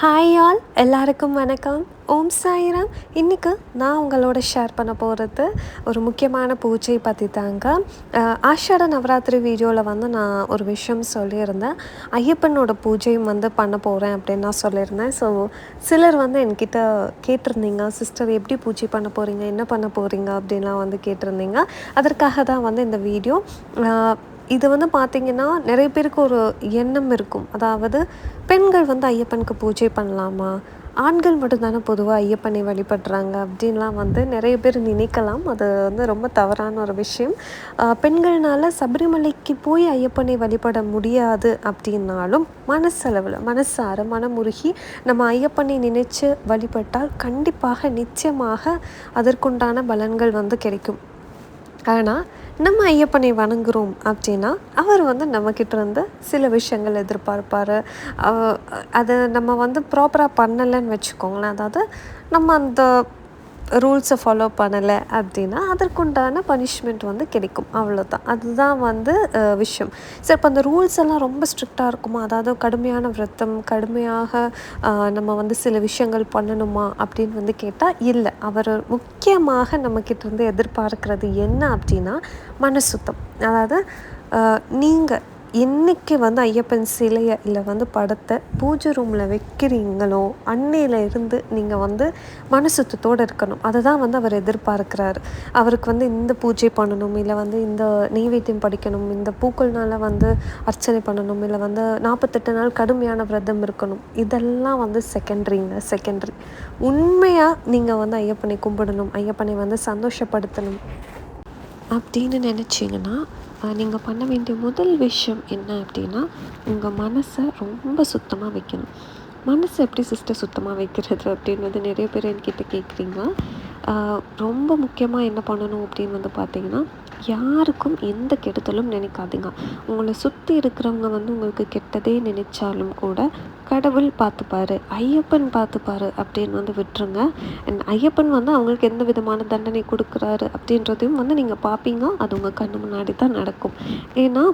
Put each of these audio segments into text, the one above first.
Hi all எல்லாருக்கும் வணக்கம். ஓம் சாயிரம். இன்றைக்கு நான் உங்களோட ஷேர் பண்ண போகிறது ஒரு முக்கியமான பூஜை பற்றி தாங்க ஆஷாட நவராத்திரி வீடியோவில் வந்து நான் ஒரு விஷயம் சொல்லியிருந்தேன். ஐயப்பனோட பூஜையும் வந்து பண்ண போகிறேன் அப்படின்னு நான் சொல்லியிருந்தேன். ஸோ சிலர் வந்து என்கிட்ட கேட்டிருந்தீங்க சிஸ்டர் எப்படி பூஜை பண்ண போகிறீங்க என்ன பண்ண போகிறீங்க அப்படின்லாம் வந்து கேட்டிருந்தீங்க. அதற்காக தான் வந்து இந்த வீடியோ இது வந்து பார்த்திங்கன்னா நிறைய பேருக்கு ஒரு எண்ணம் இருக்கும். அதாவது பெண்கள் வந்து ஐயப்பனுக்கு பூஜை பண்ணலாமா? ஆண்கள் மட்டும்தானே பொதுவாக ஐயப்பனை வழிபடுறாங்க அப்படின்லாம் வந்து நிறைய பேர் நினைக்கலாம். அது வந்து ரொம்ப தவறான ஒரு விஷயம். பெண்கள்னால் சபரிமலைக்கு போய் ஐயப்பனை வழிபட முடியாது அப்படின்னாலும் மனசளவில் மனசார மனமுருகி நம்ம ஐயப்பனை நினைச்சு வழிபட்டால் கண்டிப்பாக நிச்சயமாக அதற்குண்டான பலன்கள் வந்து கிடைக்கும். ஆனால் நம்ம ஐயப்பனை வணங்குறோம் அப்படின்னா அவர் வந்து நம்மக்கிட்ட இருந்து சில விஷயங்கள் எதிர்பார்ப்பார். அதை நம்ம வந்து ப்ராப்பராக பண்ணலைன்னு வச்சுக்கோங்களேன். அதாவது நம்ம அந்த ரூல்ஸை ஃபாலோ பண்ணலை அப்படின்னா அதற்குண்டான பனிஷ்மெண்ட் வந்து கிடைக்கும். அவ்வளோதான் அதுதான் வந்து விஷயம். சரி இப்போ அந்த ரூல்ஸ் எல்லாம் ரொம்ப ஸ்ட்ரிக்டாக இருக்குமா? அதாவது கடுமையான விரத்தம் கடுமையாக நம்ம வந்து சில விஷயங்கள் பண்ணணுமா அப்படின்னு வந்து கேட்டால் இல்லை. அவர் முக்கியமாக நம்மக்கிட்ட இருந்து எதிர்பார்க்கிறது என்ன அப்படின்னா மனசுத்தம். அதாவது நீங்கள் என்னைக்கு வந்து ஐயப்பன் சிலையை இல்லை வந்து படத்தை பூஜை ரூமில் வைக்கிறீங்களோ அன்னையில் இருந்து நீங்கள் வந்து மனசுத்தோடு இருக்கணும். அதை தான் வந்து அவர் எதிர்பார்க்கிறாரு. அவருக்கு வந்து இந்த பூஜை பண்ணணும் இல்லை வந்து இந்த நெய்வேத்தியம் படிக்கணும் இந்த பூக்கள்னால வந்து அர்ச்சனை பண்ணணும் இல்லை வந்து நாற்பத்தெட்டு நாள் கடுமையான விரதம் இருக்கணும். இதெல்லாம் வந்து செகண்டரிங்க செகண்டரி உண்மையாக நீங்கள் வந்து ஐயப்பனை கும்பிடணும் ஐயப்பனை வந்து சந்தோஷப்படுத்தணும் அப்படின்னு நினச்சிங்கன்னா நீங்கள் பண்ண வேண்டிய முதல் விஷயம் என்ன அப்படின்னா உங்கள் மனசை ரொம்ப சுத்தமாக வைக்கணும். மனசை எப்படி சிஸ்டர் சுத்தமாக வைக்கிறது அப்படின்னு வந்து நிறைய பேர் என்கிட்ட கேட்குறீங்க ரொம்ப முக்கியமாக என்ன பண்ணணும் அப்படின்னு வந்து பார்த்தீங்கன்னா யாருக்கும் எந்த கெடுதலும் நினைக்காதீங்க. உங்களை சுற்றி இருக்கிறவங்க வந்து உங்களுக்கு கெட்டதே நினைச்சாலும் கூட கடவுள் பார்த்துப்பாரு ஐயப்பன் பார்த்துப்பாரு அப்படின்னு வந்து விட்டுருங்க. அண்ட் ஐயப்பன் வந்து அவங்களுக்கு எந்த விதமான தண்டனை கொடுக்குறாரு அப்படின்றதையும் வந்து நீங்கள் பார்ப்பீங்க. அது உங்கள் கண்ணு முன்னாடி தான் நடக்கும். ஏன்னா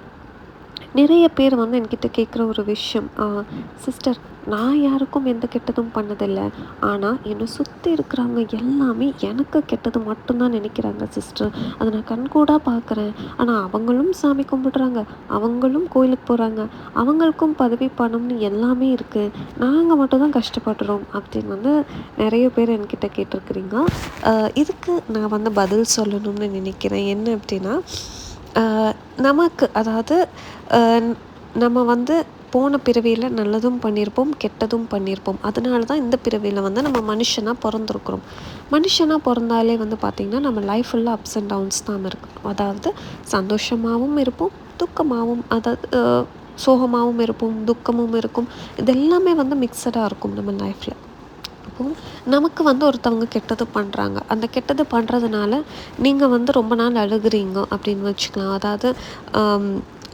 நிறைய பேர் வந்து என்கிட்ட கேட்குற ஒரு விஷயம் சிஸ்டர் நான் யாருக்கும் எந்த கெட்டதும் பண்ணதில்லை. ஆனால் என்னை சுற்றி இருக்கிறவங்க எல்லாமே எனக்கு கெட்டது மட்டும்தான் நினைக்கிறாங்க சிஸ்டர் அதை நான் கண்கூடாக பார்க்குறேன் ஆனால் அவங்களும் சாமி கும்பிடுறாங்க. அவங்களும் கோயிலுக்கு போகிறாங்க அவங்களுக்கும் பதவி பணம்னு எல்லாமே இருக்குது நாங்கள் மட்டும் தான் கஷ்டப்படுறோம். அப்படின்னு வந்து நிறைய பேர் என்கிட்ட கேட்டிருக்கிறீங்க இதுக்கு நான் வந்து பதில் சொல்லணும்னு நினைக்கிறேன். என்ன அப்படின்னா நமக்கு அதாவது நம்ம வந்து போன பிறவியில் நல்லதும் பண்ணியிருப்போம் கெட்டதும் பண்ணியிருப்போம் அதனால தான் இந்த பிறவியில் வந்து நம்ம மனுஷனாக பிறந்திருக்கிறோம். மனுஷனாக பிறந்தாலே வந்து பார்த்திங்கன்னா நம்ம லைஃப் ஃபுல்லாக அப்ஸ் அண்ட் டவுன்ஸ் தான் இருக்கும் அதாவது சந்தோஷமாகவும் இருப்போம் துக்கமாகவும் அதாவது சோகமாகவும் இருப்போம் துக்கமும் இருக்கும். இது எல்லாமே வந்து மிக்சடாக இருக்கும் நம்ம லைஃப்பில் இருக்கும். நமக்கு வந்து ஒருத்தவங்க கெட்டது பண்ணுறாங்க அந்த கெட்டது பண்ணுறதுனால நீங்கள் வந்து ரொம்ப நாள் அழுகுறீங்க அப்படின்னு வச்சுக்கலாம். அதாவது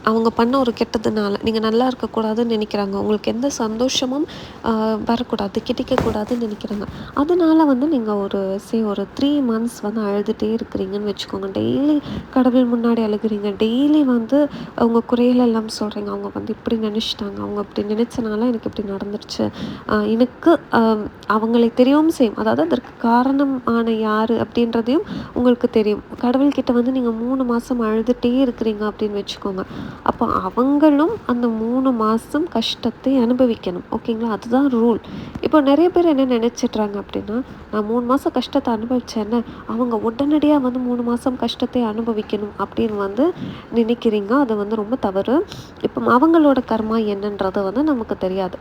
அவங்க பண்ண ஒரு கெட்டதுனால நீங்கள் நல்லா இருக்கக்கூடாதுன்னு நினைக்கிறாங்க. உங்களுக்கு எந்த சந்தோஷமும் வரக்கூடாது கிடைக்கக்கூடாதுன்னு நினைக்கிறாங்க. அதனால வந்து நீங்கள் ஒரு சே ஒரு த்ரீ மந்த்ஸ் வந்து அழுதுகிட்டே இருக்கிறீங்கன்னு வச்சுக்கோங்க. டெய்லி கடவுள் முன்னாடி அழுகுறீங்க. டெய்லி வந்து அவங்க குறைகள் எல்லாம் சொல்கிறீங்க அவங்க வந்து இப்படி நினச்சிட்டாங்க. அவங்க அப்படி நினச்சனால எனக்கு இப்படி நடந்துருச்சு. எனக்கு அவங்களை தெரியவும் செய்யும் அதாவது அதற்கு காரணம் ஆன யார் அப்படின்றதையும் உங்களுக்கு தெரியும். கடவுள்கிட்ட வந்து நீங்கள் மூணு மாதம் அழுதுகிட்டே இருக்கிறீங்க அப்படின்னு வச்சுக்கோங்க. அப்போ அவங்களும் அந்த மூணு மாதம் கஷ்டத்தை அனுபவிக்கணும். ஓகேங்களா? அதுதான் ரூல். இப்போ நிறைய பேர் என்ன நினச்சிட்றாங்க அப்படின்னா நான் மூணு மாதம் கஷ்டத்தை அனுபவிச்சேன்னு அவங்க உடனடியாக வந்து மூணு மாதம் கஷ்டத்தை அனுபவிக்கணும் அப்படின்னு வந்து நினைக்கிறீங்க. அது வந்து ரொம்ப தவறு. இப்போ அவங்களோட கர்மா என்னன்றது வந்து நமக்கு தெரியாது.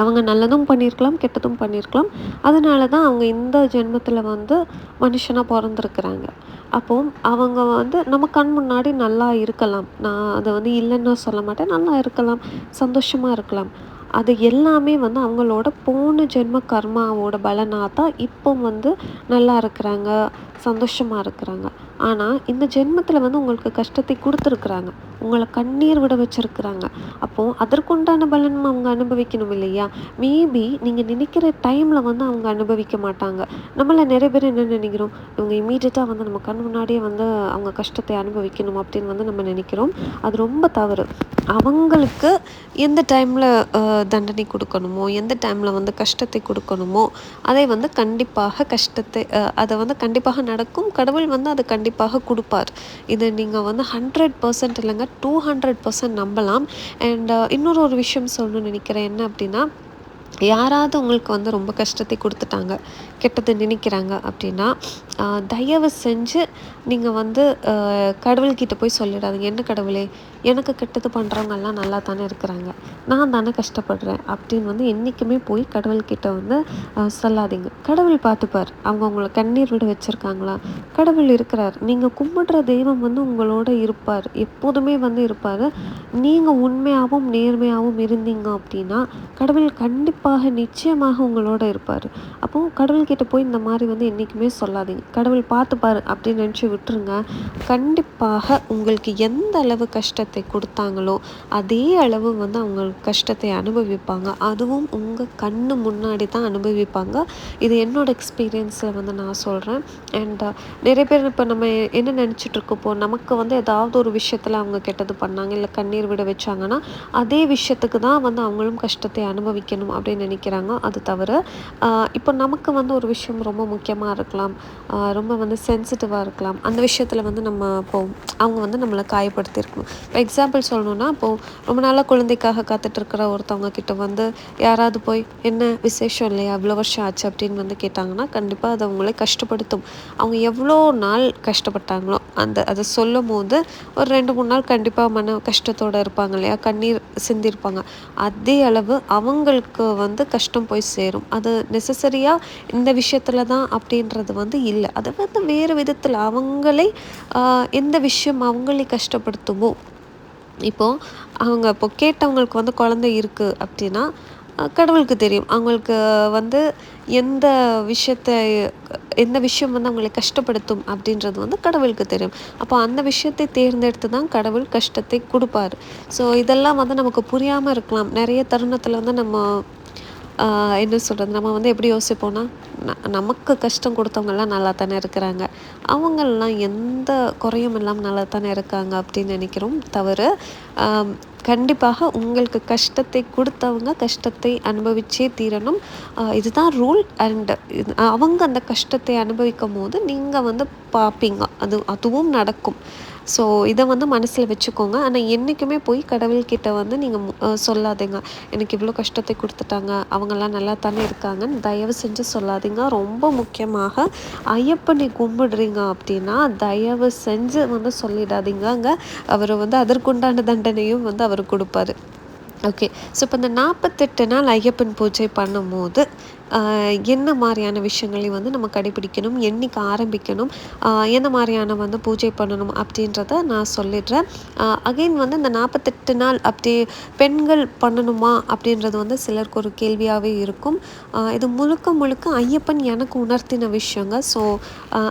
அவங்க நல்லதும் பண்ணியிருக்கலாம் கெட்டதும் பண்ணியிருக்கலாம். அதனால தான் அவங்க இந்த ஜென்மத்தில் வந்து மனுஷனாக பிறந்திருக்கிறாங்க. அப்போ அவங்க வந்து நம்ம கண் முன்னாடி நல்லா இருக்கலாம். நான் அதை வந்து இல்லைன்னு சொல்ல மாட்டேன். நல்லா இருக்கலாம். சந்தோஷமாக இருக்கலாம். அது எல்லாமே வந்து அவங்களோட போன ஜென்ம கர்மாவோட பலனாக தான் இப்போ வந்து நல்லா இருக்கிறாங்க சந்தோஷமாக இருக்கிறாங்க. ஆனால் இந்த ஜென்மத்தில் வந்து உங்களுக்கு கஷ்டத்தை கொடுத்துருக்குறாங்க. உங்களை கண்ணீர் விட வச்சுருக்குறாங்க. அப்போது அதற்குண்டான பலன் அவங்க அனுபவிக்கணும் இல்லையா? மேபி நீங்கள் நினைக்கிற டைமில் வந்து அவங்க அனுபவிக்க மாட்டாங்க. நம்மளை நிறைய பேர் என்ன நினைக்கிறோம்? இவங்க இமீடியட்டாக வந்து நம்ம கண் முன்னாடியே வந்து அவங்க கஷ்டத்தை அனுபவிக்கணும் அப்படின்னு வந்து நம்ம நினைக்கிறோம். அது ரொம்ப தவறு. அவங்களுக்கு எந்த டைமில் தண்டனை கொடுக்கணுமோ எந்த டைமில் வந்து கஷ்டத்தை கொடுக்கணுமோ அதை வந்து கண்டிப்பாக கஷ்டத்தை அதை வந்து கண்டிப்பாக நடக்கும். கடவுள் வந்து அதை கண்டிப்பாக கொடுப்பார். இது நீங்கள் வந்து ஹண்ட்ரட் பர்சன்ட் இல்லைங்க டூ ஹண்ட்ரட் பர்சன்ட் நம்பலாம். அண்ட் uh, இன்னொரு ஒரு விஷயம் சொல்லணும்னு நினைக்கிறேன் என்ன அப்படின்னா யாராவது உங்களுக்கு வந்து ரொம்ப கஷ்டத்தை கொடுத்துட்டாங்க கெட்டது நினைக்கிறாங்க அப்படின்னா தயவு செஞ்சு நீங்கள் வந்து கடவுள்கிட்ட போய் சொல்லிடாதீங்க. என்ன கடவுளே எனக்கு கெட்டது பண்ணுறவங்கெல்லாம் நல்லா தானே இருக்கிறாங்க. நான் தானே கஷ்டப்படுறேன். அப்படின்னு வந்து என்றைக்குமே போய் கடவுள்கிட்ட வந்து சொல்லாதீங்க. கடவுள் பார்த்துப்பார். அவங்க உங்களை கண்ணீர் விட வச்சுருக்காங்களா? கடவுள் இருக்கிறார். நீங்கள் கும்பிடுற தெய்வம் வந்து உங்களோட இருப்பார். எப்போதுமே வந்து இருப்பார். நீங்கள் உண்மையாகவும் நேர்மையாகவும் இருந்தீங்க அப்படின்னா கடவுள் கண்டிப்பாக நிச்சயமாக உங்களோட இருப்பார். அப்போது கடவுள்கிட்ட போய் இந்த மாதிரி வந்து என்றைக்குமே சொல்லாதீங்க. கடவுள் பார்த்துப்பார் அப்படின்னு நினச்சி விட்டுருங்க. கண்டிப்பாக உங்களுக்கு எந்த அளவு கஷ்டத்தை கொடுத்தாங்களோ அதே அளவு வந்து அவங்க கஷ்டத்தை அனுபவிப்பாங்க. அதுவும் உங்கள் கண்ணு முன்னாடி தான் அனுபவிப்பாங்க. இது என்னோடய எக்ஸ்பீரியன்ஸில் வந்து நான் சொல்கிறேன் அண்ட் நிறைய பேர் இப்போ நம்ம என்ன நினச்சிட்ருக்கப்போ நமக்கு வந்து ஏதாவது ஒரு விஷயத்தில் அவங்க கெட்டது பண்ணாங்க இல்லை கண்ணீர் விட வச்சாங்கன்னா அதே விஷயத்துக்கு தான் வந்து அவங்களும் கஷ்டத்தை அனுபவிக்கணும் அப்படின்னு நினைக்கிறாங்க. அது தவிர இப்போ நமக்கு வந்து ஒரு விஷயம் ரொம்ப முக்கியமாக இருக்கலாம். ரொம்ப வந்து சென்சிட்டிவாக இருக்கலாம். அந்த விஷயத்தில் வந்து நம்ம இப்போது அவங்க வந்து நம்மளை காயப்படுத்தியிருக்கணும். இப்போ எக்ஸாம்பிள் சொல்லணுன்னா இப்போது ரொம்ப நாளாக குழந்தைக்காக காத்துட்ருக்கிற ஒருத்தவங்க கிட்ட வந்து யாராவது போய் என்ன விசேஷம் இல்லையா? இவ்வளோ வருஷம் ஆச்சு அப்படின்னு வந்து கேட்டாங்கன்னா கண்டிப்பாக அது அவங்களே கஷ்டப்படுத்தும். அவங்க எவ்வளோ நாள் கஷ்டப்பட்டாங்களோ அந்த அதை சொல்லும் போது ஒரு ரெண்டு மூணு நாள் கண்டிப்பாக மன கஷ்டத்தோடு இருப்பாங்க இல்லையா? கண்ணீர் சிந்திருப்பாங்க. அதே அளவு அவங்களுக்கு வந்து கஷ்டம் போய் சேரும். அது நெசசரியாக இந்த விஷயத்தில் தான் அப்படின்றது வந்து இல்லை. அதை வந்து வேறு விதத்தில் அவங்க அவங்களே எந்த விஷயம் அவங்களை கஷ்டப்படுத்துமோ இப்போது அவங்க இப்போ கேட்டவங்களுக்கு வந்து குழந்தை இருக்குது அப்படின்னா கடவுளுக்கு தெரியும். அவங்களுக்கு வந்து எந்த விஷயத்த எந்த விஷயம் வந்து அவங்களை கஷ்டப்படுத்தும் அப்படின்றது வந்து கடவுளுக்கு தெரியும். அப்போ அந்த விஷயத்தை தேர்ந்தெடுத்து தான் கடவுள் கஷ்டத்தை கொடுப்பாரு. ஸோ இதெல்லாம் வந்து நமக்கு புரியாமல் இருக்கலாம். நிறைய தருணத்தில் வந்து நம்ம என்ன சொல்கிறது நம்ம வந்து எப்படி யோசிப்போம்னா ந நமக்கு கஷ்டம் கொடுத்தவங்கெல்லாம் நல்லா தானே இருக்கிறாங்க. அவங்களெலாம் எந்த குறையும் இல்லாமல் நல்லா தானே இருக்காங்க அப்படின்னு நினைக்கிறோம் தவிர கண்டிப்பாக உங்களுக்கு கஷ்டத்தை கொடுத்தவங்க கஷ்டத்தை அனுபவிச்சே தீரணும். இதுதான் ரூல் அண்ட் அவங்க அந்த கஷ்டத்தை அனுபவிக்கும் போது நீங்கள் வந்து பார்ப்பீங்க அது அதுவும் நடக்கும். ஸோ இதை வந்து மனசில் வச்சுக்கோங்க. ஆனால் என்றைக்குமே போய் கடவுள்கிட்ட வந்து நீங்கள் சொல்லாதீங்க. எனக்கு இவ்வளோ கஷ்டத்தை கொடுத்துட்டாங்க. அவங்கெல்லாம் நல்லா தானே இருக்காங்கன்னு தயவு செஞ்சு சொல்லாதீங்க. ரொம்ப முக்கியமாக ஐயப்பனை கும்பிடுறீங்க அப்படின்னா தயவு செஞ்சு வந்து சொல்லிடாதீங்க அங்கே அவர் வந்து அதற்குண்டான தண்டனையும் வந்து அவர் கொடுப்பாரு. ஓகே. ஸோ இப்போ இந்த நாற்பத்தெட்டு நாள் ஐயப்பன் பூஜை பண்ணும்போது என்ன மாதிரியான விஷயங்களையும் வந்து நம்ம கடைபிடிக்கணும் என்றைக்கு ஆரம்பிக்கணும் எந்த மாதிரியான வந்து பூஜை பண்ணணும் அப்படின்றத நான் சொல்லிடுறேன். அகைன் வந்து இந்த நாற்பத்தெட்டு நாள் அப்படி பெண்கள் பண்ணணுமா அப்படின்றது வந்து சிலருக்கு ஒரு கேள்வியாகவே இருக்கும். இது முழுக்க முழுக்க ஐயப்பன் எனக்கு உணர்த்தின விஷயங்க. ஸோ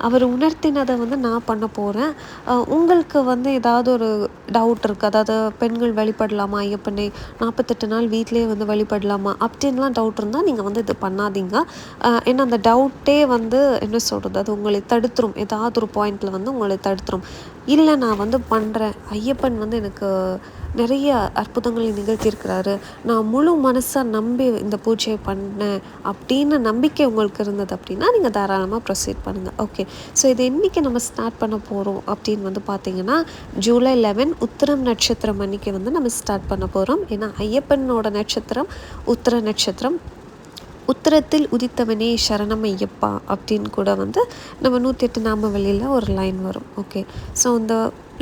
அவர் உணர்த்தினதை வந்து நான் பண்ண போகிறேன் உங்களுக்கு வந்து ஏதாவது ஒரு டவுட் இருக்குது அதாவது பெண்கள் வழிபடலாமா ஐயப்பனை? நாற்பத்தெட்டு நாள் வீட்டிலே வந்து வழிபடலாமா? அப்படின்லாம் டவுட் இருந்தால் நீங்கள் வந்து இது பண்ணாதீங்க ஏன்னா அந்த டவுட்டே வந்து என்ன சொல்கிறது அது உங்களை தடுத்துரும். ஏதாவது ஒரு பாயிண்டில் வந்து உங்களை தடுத்துரும். இல்லை நான் வந்து பண்ணுறேன் ஐயப்பன் வந்து எனக்கு நிறைய அற்புதங்களை நிகழ்த்தியிருக்கிறாரு. நான் முழு மனசாக நம்பி இந்த பூஜையை பண்ணேன் அப்படின்னு நம்பிக்கை உங்களுக்கு இருந்தது அப்படின்னா நீங்கள் தாராளமாக ப்ரொசீட் பண்ணுங்கள் ஓகே ஸோ இது என்றைக்கு நம்ம ஸ்டார்ட் பண்ண போகிறோம் அப்படின்னு வந்து பார்த்தீங்கன்னா ஜூலை லெவன் உத்திரம் நட்சத்திரம் அன்றைக்கி வந்து நம்ம ஸ்டார்ட் பண்ண போகிறோம் ஏன்னா ஐயப்பனோட நட்சத்திரம் உத்திர நட்சத்திரம் உத்தரத்தில் உதித்தவனே சரணம் ஐயப்பா அப்படின்னு கூட வந்து நம்ம நூற்றி எட்டு நாமவழியில் ஒரு லைன் வரும் ஓகே ஸோ இந்த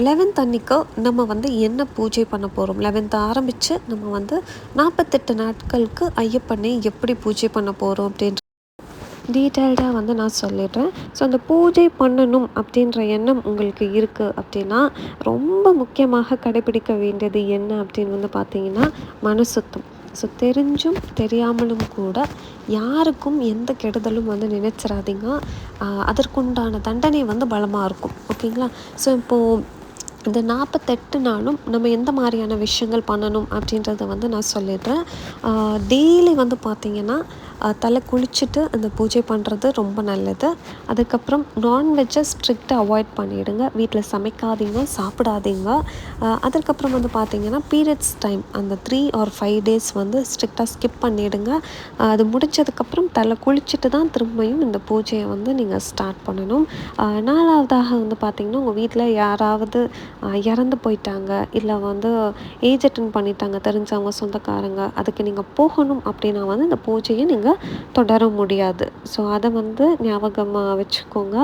லெவன்த் அன்னைக்கு நம்ம வந்து என்ன பூஜை பண்ண போகிறோம் லெவன்த் ஆரம்பித்து நம்ம வந்து நாற்பத்தெட்டு நாட்களுக்கு ஐயப்பனை எப்படி பூஜை பண்ண போகிறோம் அப்படின்ற டீட்டெயில்டாக வந்து நான் சொல்லிடுறேன். ஸோ அந்த பூஜை பண்ணணும் அப்படின்ற எண்ணம் உங்களுக்கு இருக்குது அப்படின்னா ரொம்ப முக்கியமாக கடைபிடிக்க வேண்டியது என்ன அப்படின்னு வந்து பார்த்தீங்கன்னா மனசுத்தம். ஸோ தெரிஞ்சும் தெரியாமலும் கூட யாருக்கும் எந்த கெடுதலும் வந்து நினைச்சிடாதீங்க அதற்குண்டான தண்டனை வந்து பலமாக இருக்கும். ஓகேங்களா? ஸோ இப்போது இந்த நாற்பத்தெட்டு நாளும் நம்ம எந்த மாதிரியான விஷயங்கள் பண்ணணும் அப்படின்றத வந்து நான் சொல்லிடுறேன். டெய்லி வந்து பார்த்திங்கன்னா தலை குளிச்சுட்டு அந்த பூஜை பண்ணுறது ரொம்ப நல்லது. அதுக்கப்புறம் நான்வெஜ்ஜை ஸ்ட்ரிக்டாக அவாய்ட் பண்ணிவிடுங்க வீட்டில் சமைக்காதீங்க சாப்பிடாதீங்க. அதுக்கப்புறம் வந்து பார்த்திங்கன்னா பீரியட்ஸ் டைம் அந்த த்ரீ ஆர் ஃபைவ் டேஸ் வந்து ஸ்ட்ரிக்டாக ஸ்கிப் பண்ணிவிடுங்க அது முடிஞ்சதுக்கப்புறம் தலை குளிச்சுட்டு தான் திரும்பியும் இந்த பூஜையை வந்து நீங்கள் ஸ்டார்ட் பண்ணணும். நாலாவதாக வந்து பார்த்திங்கன்னா உங்கள் வீட்டில் யாராவது இறந்து போயிட்டாங்க. இல்லை வந்து ஏஜ் அட்டன் பண்ணிட்டாங்க. தெரிஞ்சவங்க சொந்தக்காரங்க. அதுக்கு நீங்கள் போகணும் அப்படின்னா வந்து இந்த பூஜையை நீங்கள் தொடர முடியாது. ஸோ அதை வந்து ஞாபகமாக வச்சுக்கோங்க.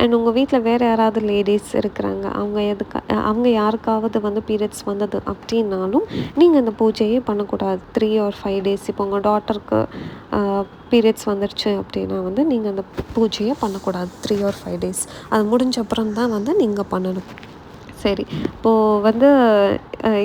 அண்ட் உங்கள் வீட்டில் வேறு யாராவது லேடிஸ் இருக்கிறாங்க. அவங்க எதுக்கு அவங்க யாருக்காவது வந்து பீரியட்ஸ் வந்தது அப்படின்னாலும் நீங்கள் இந்த பூஜையே பண்ணக்கூடாது. த்ரீ ஆர் ஃபைவ் டேஸ் இப்போ உங்கள் டாட்டருக்கு பீரியட்ஸ் வந்துருச்சு அப்படின்னா வந்து நீங்கள் அந்த பூஜையை பண்ணக்கூடாது. த்ரீ ஆர் ஃபைவ் டேஸ் அது முடிஞ்ச அப்புறம் தான் வந்து நீங்கள் பண்ணணும். சரி. இப்போது வந்து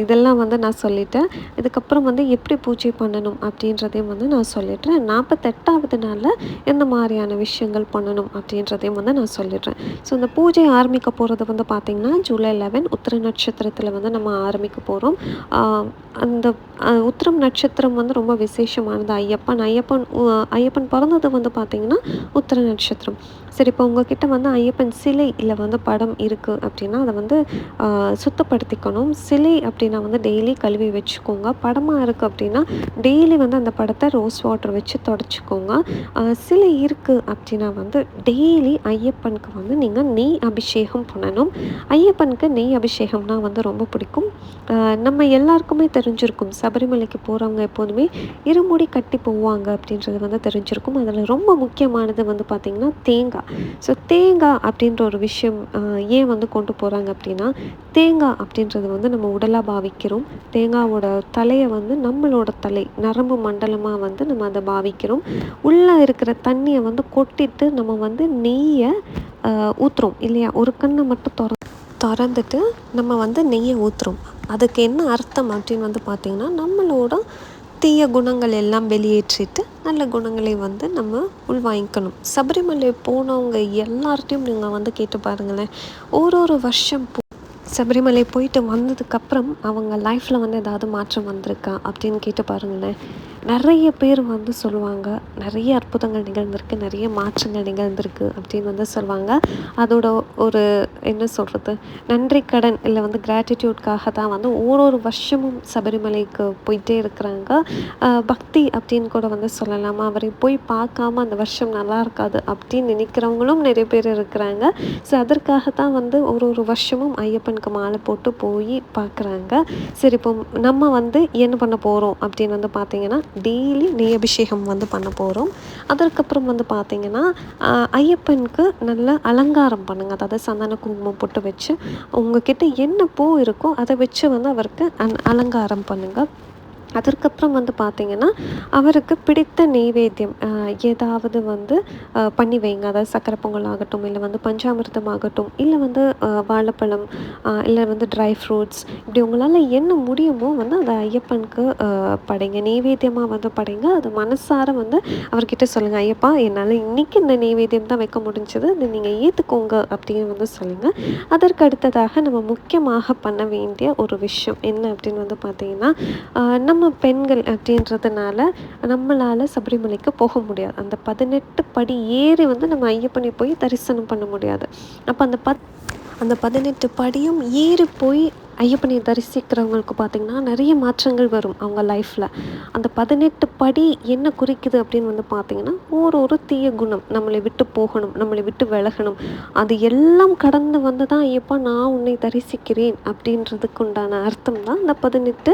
இதெல்லாம் வந்து நான் சொல்லிட்டேன். இதுக்கப்புறம் வந்து எப்படி பூஜை பண்ணணும் அப்படின்றதையும் வந்து நான் சொல்லிடுறேன். நாற்பத்தெட்டாவது நாளில் எந்த மாதிரியான விஷயங்கள் பண்ணணும் அப்படின்றதையும் வந்து நான் சொல்லிடுறேன். ஸோ இந்த பூஜை ஆரம்பிக்க போகிறது வந்து பார்த்திங்கன்னா ஜூலை லெவன் உத்திர நட்சத்திரத்தில் வந்து நம்ம ஆரம்பிக்க போகிறோம் அந்த உத்திரம் நட்சத்திரம் வந்து ரொம்ப விசேஷமானது. ஐயப்பன் ஐயப்பன் ஐயப்பன் பிறந்தது வந்து பார்த்திங்கன்னா உத்திர நட்சத்திரம். சரி இப்போ உங்ககிட்ட வந்து ஐயப்பன் சிலை இல்லை வந்து படம் இருக்குது அப்படின்னா அதை வந்து சுத்தப்படுத்திக்கணும். சிலை அப்படின்னா வந்து டெய்லி கழுவி வச்சுக்கோங்க. படமாக இருக்குது அப்படின்னா டெய்லி வந்து அந்த படத்தை ரோஸ் வாட்டர் வச்சு தொடச்சிக்கோங்க. சிலை இருக்குது அப்படின்னா வந்து டெய்லி ஐயப்பனுக்கு வந்து நீங்கள் நெய் அபிஷேகம் பண்ணணும். ஐயப்பனுக்கு நெய் அபிஷேகம்னா வந்து ரொம்ப பிடிக்கும். நம்ம எல்லாருக்குமே தெரிஞ்சிருக்கும். சபரிமலைக்கு போகிறவங்க எப்போதுமே இருமுடி கட்டி போவாங்க அப்படின்றது வந்து தெரிஞ்சிருக்கும். அதில் ரொம்ப முக்கியமானது வந்து பார்த்திங்கன்னா தேங்காய். ஸோ தேங்காய் அப்படின்ற ஒரு விஷயம் ஏன் வந்து கொண்டு போகிறாங்க அப்படின்னா தேங்காய் அப்படின்றது வந்து நம்ம உடலாக பாவிக்கிறோம். தேங்காவோட தலையை வந்து நம்மளோட தலை நரம்பு மண்டலமாக வந்து நம்ம அதை பாவிக்கிறோம். உள்ளே இருக்கிற தண்ணியை வந்து கொட்டிட்டு நம்ம வந்து நெய்யை ஊற்றுறோம் இல்லையா? ஒரு கண்ணை மட்டும் திற திறந்துட்டு நம்ம வந்து நெய்யை ஊற்றுறோம் அதுக்கு என்ன அர்த்தம் அப்படின்னு வந்து பார்த்திங்கன்னா நம்மளோட தீய குணங்கள் எல்லாம் வெளியேற்றிட்டு நல்ல குணங்களை வந்து நம்ம உள்வாங்கிக்கணும். சபரிமலை போனவங்க எல்லார்ட்டையும் நீங்கள் வந்து கேட்டு பாருங்களேன். ஒரு ஒரு வருஷம் சபரிமலை போயிட்டு வந்ததுக்கப்புறம் அவங்க லைஃப்பில் வந்து ஏதாவது மாற்றம் வந்திருக்கா அப்படின்னு கேட்டு பாருங்களேன். நிறைய பேர் வந்து சொல்லுவாங்க நிறைய அற்புதங்கள் நிகழ்ந்திருக்கு நிறைய மாற்றங்கள் நிகழ்ந்திருக்கு அப்படின்னு வந்து சொல்லுவாங்க. அதோட ஒரு என்ன சொல்கிறது நன்றி கடன் இல்லை வந்து கிராட்டிடியூட்காக தான் வந்து ஒரு ஒரு வருஷமும் சபரிமலைக்கு போயிட்டே இருக்கிறாங்க. பக்தி அப்படின்னு கூட வந்து சொல்லலாம். அவரை போய் பார்க்காம அந்த வருஷம் நல்லா இருக்காது அப்படின்னு நினைக்கிறவங்களும் நிறைய பேர் இருக்கிறாங்க. ஸோ அதற்காக தான் வந்து ஒரு ஒரு வருஷமும் ஐயப்பன் ஐயப்பனுக்கு மாலை போட்டு போய் பார்க்குறாங்க சரி இப்போ நம்ம வந்து என்ன பண்ண போகிறோம் அப்படின்னு வந்து பார்த்தீங்கன்னா டெய்லி நெய் அபிஷேகம் வந்து பண்ண போகிறோம் அதற்கப்புறம் வந்து பார்த்திங்கன்னா ஐயப்பனுக்கு நல்ல அலங்காரம் பண்ணுங்கள் அதாவது சந்தன குங்குமம் போட்டு வச்சு உங்ககிட்ட என்ன பூ இருக்கோ அதை வச்சு வந்து அவருக்கு அலங்காரம் பண்ணுங்கள் அதற்கப்புறம் வந்து பார்த்திங்கன்னா அவருக்கு பிடித்த நெய்வேத்தியம் ஏதாவது வந்து பண்ணி வைங்க. அதாவது சக்கரை பொங்கல் ஆகட்டும் இல்லை வந்து பஞ்சாமிர்தம் ஆகட்டும் இல்லை வந்து வாழைப்பழம் இல்லை வந்து ட்ரை ஃப்ரூட்ஸ் இப்படி உங்களால் என்ன முடியுமோ வந்து அதை ஐயப்பனுக்கு படைங்க. நெய்வேத்தியமாக வந்து படைங்க. அது மனசார வந்து அவர்கிட்ட சொல்லுங்கள் ஐயப்பா என்னால் இன்றைக்கி இந்த நெய்வேத்தியம் தான் வைக்க முடிஞ்சது. அதை நீங்கள் ஏற்றுக்கோங்க அப்படின்னு வந்து சொல்லுங்கள் அதற்கு அடுத்ததாக நம்ம முக்கியமாக பண்ண வேண்டிய ஒரு விஷயம் என்ன அப்படின்னு வந்து பார்த்திங்கன்னா நம்ம பெண்கள் அப்படின்றதுனால நம்மளால் சபரிமலைக்கு போக முடியாது. அந்த பதினெட்டு படி ஏறி வந்து நம்ம ஐயப்பனை போய் தரிசனம் பண்ண முடியாது. அப்போ அந்த பத் அந்த பதினெட்டு படியும் ஏறி போய் ஐயப்பனை தரிசிக்கிறவங்களுக்கு பார்த்திங்கன்னா நிறைய மாற்றங்கள் வரும் அவங்க லைஃப்பில் அந்த பதினெட்டு படி என்ன குறிக்குது அப்படின்னு வந்து பார்த்திங்கன்னா ஒரு ஒரு தீய குணம். நம்மளை விட்டு போகணும் நம்மளை விட்டு விலகணும். அது எல்லாம் கடந்து வந்து தான் ஐயப்பா நான் உன்னை தரிசிக்கிறேன் அப்படின்றதுக்கு உண்டான அர்த்தம் தான் அந்த பதினெட்டு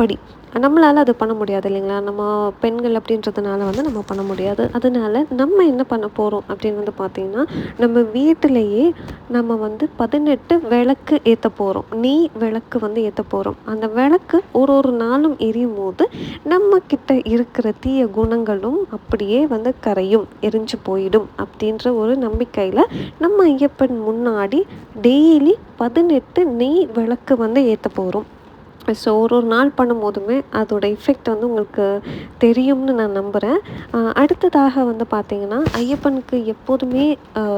படி. நம்மளால் அது பண்ண முடியாது இல்லைங்களா? நம்ம பெண்கள் அப்படின்றதுனால வந்து நம்ம பண்ண முடியாது. அதனால நம்ம என்ன பண்ண போகிறோம் அப்படின்னு வந்து பார்த்திங்கன்னா நம்ம வீட்டிலையே நம்ம வந்து பதினெட்டு விளக்கு ஏற்ற போகிறோம் நீ விளக்கு வந்து ஏற்ற போகிறோம் அந்த விளக்கு ஒரு ஒரு நாளும் எரியும் போது நம்ம கிட்ட இருக்கிற தீய குணங்களும் அப்படியே வந்து கரையும் எரிஞ்சு போயிடும் அப்படின்ற ஒரு நம்பிக்கையில் நம்ம ஐயப்பன் முன்னாடி டெய்லி பதினெட்டு நெய் விளக்கு வந்து ஏற்ற போகிறோம் ஸோ ஒரு ஒரு நாள் பண்ணும்போதுமே அதோட எஃபெக்ட் வந்து உங்களுக்கு தெரியும்னு நான் நம்புகிறேன் அடுத்ததாக வந்து பார்த்திங்கன்னா ஐயப்பனுக்கு எப்போதுமே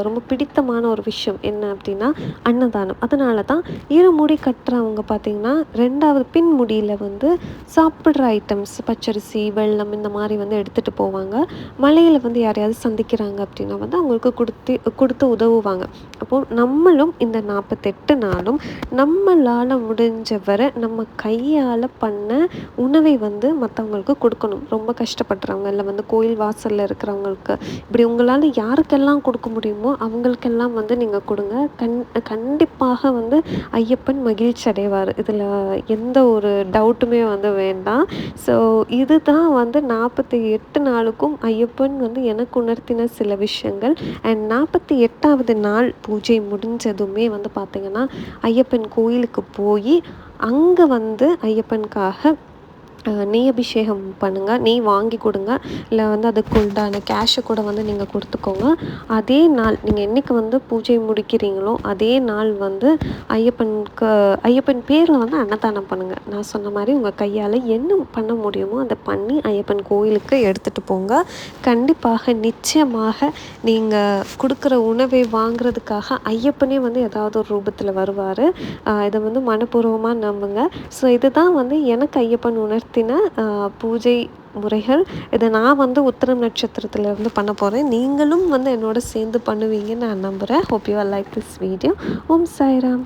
ரொம்ப பிடித்தமான ஒரு விஷயம் என்ன அப்படின்னா அன்னதானம். அதனால தான் இருமுடி கட்டுறவங்க பார்த்திங்கன்னா ரெண்டாவது பின் முடியில் வந்து சாப்பிட்ற ஐட்டம்ஸ் பச்சரிசி வெள்ளம் இந்த மாதிரி வந்து எடுத்துகிட்டு போவாங்க. மலையில் வந்து யாரையாவது சந்திக்கிறாங்க அப்படின்னா வந்து அவங்களுக்கு கொடுத்து கொடுத்து உதவுவாங்க. அப்போது நம்மளும் இந்த நாற்பத்தெட்டு நாளும் நம்மளால் முடிஞ்ச வரை நம்ம கையால் பண்ண உணவை வந்து மற்றவங்களுக்கு கொடுக்கணும். ரொம்ப கஷ்டப்படுறவங்க இல்லை வந்து கோயில் வாசலில் இருக்கிறவங்களுக்கு. இப்படி உங்களால் யாருக்கெல்லாம் கொடுக்க முடியுமோ அவங்களுக்கெல்லாம் வந்து நீங்கள் கொடுங்க. கண் கண்டிப்பாக வந்து ஐயப்பன் மகிழ்ச்சி அடைவார். இதில் எந்த ஒரு டவுட்டுமே வந்து வேண்டாம். ஸோ இதுதான் வந்து நாற்பத்தி எட்டு நாளுக்கும் ஐயப்பன் வந்து எனக்கு உணர்த்தின சில விஷயங்கள். அண்ட் நாற்பத்தி எட்டாவது நாள் பூஜை முடிஞ்சதுமே வந்து பார்த்திங்கன்னா ஐயப்பன் கோயிலுக்கு போய் அங்கே வந்து ஐயப்பனுக்காக நெய் அபிஷேகம் பண்ணுங்கள் நெய் வாங்கி கொடுங்க இல்லை வந்து அதுக்கு உண்டான கேஷை கூட வந்து நீங்கள் கொடுத்துக்கோங்க. அதே நாள் நீங்கள் என்றைக்கு வந்து பூஜை முடிக்கிறீங்களோ அதே நாள் வந்து ஐயப்பனுக்கு ஐயப்பன் பேரில் வந்து அன்னதானம் பண்ணுங்கள் நான் சொன்ன மாதிரி உங்கள் கையால் என்ன பண்ண முடியுமோ அதை பண்ணி ஐயப்பன் கோயிலுக்கு எடுத்துகிட்டு போங்க. கண்டிப்பாக நிச்சயமாக நீங்கள் கொடுக்குற உணவை வாங்குறதுக்காக ஐயப்பனே வந்து ஏதாவது ஒரு ரூபத்தில் வருவார். இதை வந்து மனப்பூர்வமாக நம்புங்க. ஸோ இதுதான் வந்து எனக்கு ஐயப்பன் உணர்த்தி பற்றின பூஜை முறைகள். இதை நான் வந்து உத்திரம் நட்சத்திரத்திலேருந்து பண்ண போகிறேன் நீங்களும் வந்து என்னோட சேர்ந்து பண்ணுவீங்கன்னு நான் நம்புகிறேன் hope you are like this video Om Sairam.